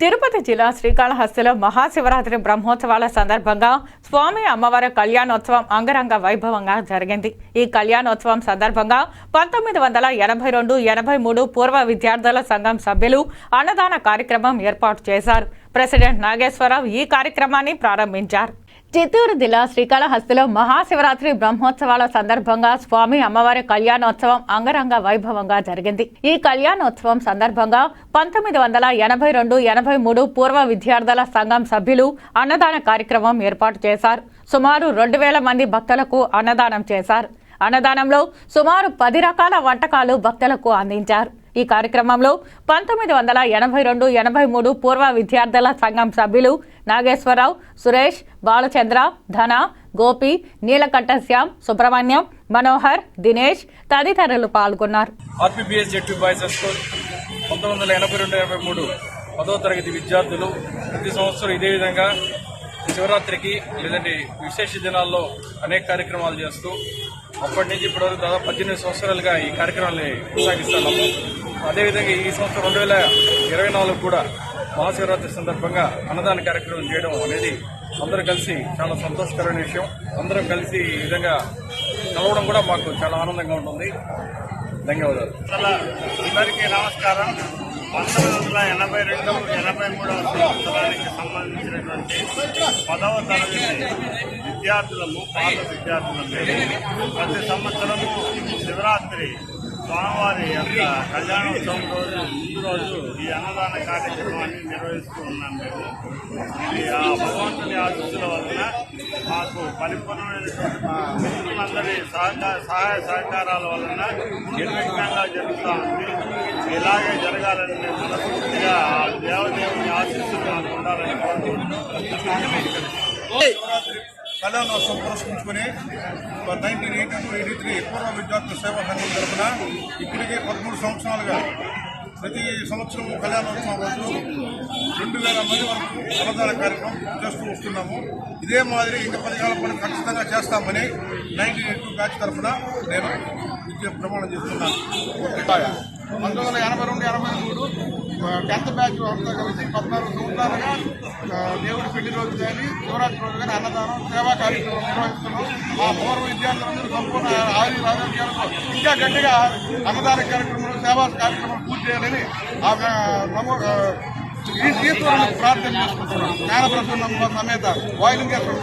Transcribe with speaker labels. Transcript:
Speaker 1: తిరుపతి జిల్లా శ్రీకాళహస్తిలో మహాశివరాత్రి బ్రహ్మోత్సవాల సందర్భంగా స్వామి అమ్మవారి కళ్యాణోత్సవం అంగరంగ వైభవంగా జరిగింది. ఈ కళ్యాణోత్సవం సందర్భంగా పంతొమ్మిది వందల ఎనభై రెండు ఎనభై మూడు పూర్వ విద్యార్థుల సంఘం సభ్యులు అన్నదాన కార్యక్రమం ఏర్పాటు చేశారు. ప్రెసిడెంట్ నాగేశ్వరరావు ఈ కార్యక్రమాన్ని ప్రారంభించారు. చిత్తూరు జిల్లా శ్రీకాళహస్తిలో మహాశివరాత్రి బ్రహ్మోత్సవాల సందర్భంగా స్వామి అమ్మవారి కళ్యాణోత్సవం అంగరంగ వైభవంగా జరిగింది. ఈ కళ్యాణోత్సవం సందర్భంగా పంతొమ్మిది వందల ఎనభై రెండు ఎనభై మూడు పూర్వ విద్యార్థుల సంఘం సభ్యులు అన్నదాన కార్యక్రమం ఏర్పాటు చేశారు. సుమారు రెండు వేల మంది భక్తులకు అన్నదానం చేశారు. అన్నదానంలో సుమారు పది రకాల వంటకాలు భక్తులకు అందించారు. ఈ కార్యక్రమంలో పంతొమ్మిది వందల ఎనభై రెండు ఎనభై మూడు పూర్వ విద్యార్థుల సంఘం సభ్యులు నాగేశ్వరరావు సురేష్ బాలచంద్ర ధన గోపి నీలకంఠ శ్యామ్ సుబ్రహ్మణ్యం మనోహర్ దినేష్ తదితరులు పాల్గొన్నారు.
Speaker 2: ఆర్పీబీఎస్ పంతొమ్మిది వందల ఎనభై రెండు ఎనభై మూడు పదవ తరగతి విద్యార్థులు ప్రతి సంవత్సరం ఇదే విధంగా శివరాత్రికి లేదంటే విశేష దినాల్లో అనేక కార్యక్రమాలు చేస్తూ అప్పటి నుంచి ఇప్పటివరకు దాదాపు పద్దెనిమిది సంవత్సరాలుగా ఈ కార్యక్రమాన్ని కొనసాగిస్తున్నాము. అదేవిధంగా ఈ సంవత్సరం రెండు వేల ఇరవై నాలుగు కూడా మహాశివరాత్రి సందర్భంగా అన్నదాన కార్యక్రమం చేయడం అనేది అందరూ కలిసి చాలా సంతోషకరమైన విషయం. అందరం కలిసి ఈ విధంగా కలవడం కూడా మాకు చాలా ఆనందంగా ఉంటుంది. ధన్యవాదాలు.
Speaker 3: చాలా అందరికీ నమస్కారం. పంతొమ్మిది వందల ఎనభై రెండు ఎనభై మూడవ సంవత్సరానికి సంబంధించినటువంటి పదవ తరగతి విద్యార్థులము పాత విద్యార్థులము. ప్రతి సంవత్సరము శివరాత్రి స్వామి స్వామివారి యొక్క కళ్యాణోత్సవం రోజు ముందు రోజు ఈ అన్నదాన కార్యక్రమాన్ని నిర్వహిస్తూ ఉన్నాం మేము. ఇది ఆ భగవంతుని ఆశీస్సుల వలన మాకు పరిపూర్ణమైనటువంటి మా మిత్రులందరి సహకార సహాయ సహకారాల వలన నిర్విఘ్నంగా జరుగుతూ ఉంది. ఇలాగే జరగాలని మేము మనస్ఫూర్తిగా ఆ దేవదేవుని ఆశీస్సులు మాకు ఉండాలని కోరుకుంటున్నాం.
Speaker 4: కళ్యాణోత్సవం పురస్కరించుకుని నైన్టీన్ ఎయిటీ త్రీ పూర్వ విద్యార్థుల సేవా సంఘం తరఫున ఇప్పటికే పదమూడు సంవత్సరాలుగా ప్రతి సంవత్సరం కళ్యాణోత్సవం రోజు రెండు వేల మంది వరకు అన్నదాన కార్యక్రమం చేస్తూ వస్తున్నాము. ఇదే మాదిరి ఇంకా పదికాల పని ఖచ్చితంగా చేస్తామని నైన్టీన్ ఎయిటీ టూ బ్యాచ్ తరఫున నేను విద్య ప్రమాణం చేస్తున్నాను. పంతొమ్మిది వందల ఎనభై రెండు ఎనభై మూడు టెన్త్ బ్యాచ్ వరకు కలిసి పద్నాలుగు సంవత్సరాలుగా దేవుడి పెళ్ళి రోజు కానీ శివరాత్రి రోజు కానీ అన్నదానం సేవా కార్యక్రమం నిర్వహిస్తున్నాం. మా పూర్వ విద్యార్థులందరూ సంపూర్ణ ఆది రాజకీయాలతో ఇంకా గట్టిగా అన్నదాన కార్యక్రమంలో సేవా కార్యక్రమం పూర్తి చేయాలని ఆమె నమో ఈ ఈశ్వరుని ప్రార్థన చేసుకుంటున్నాం. జ్ఞానప్రసన్న సమేత వాయులింగేశ్వర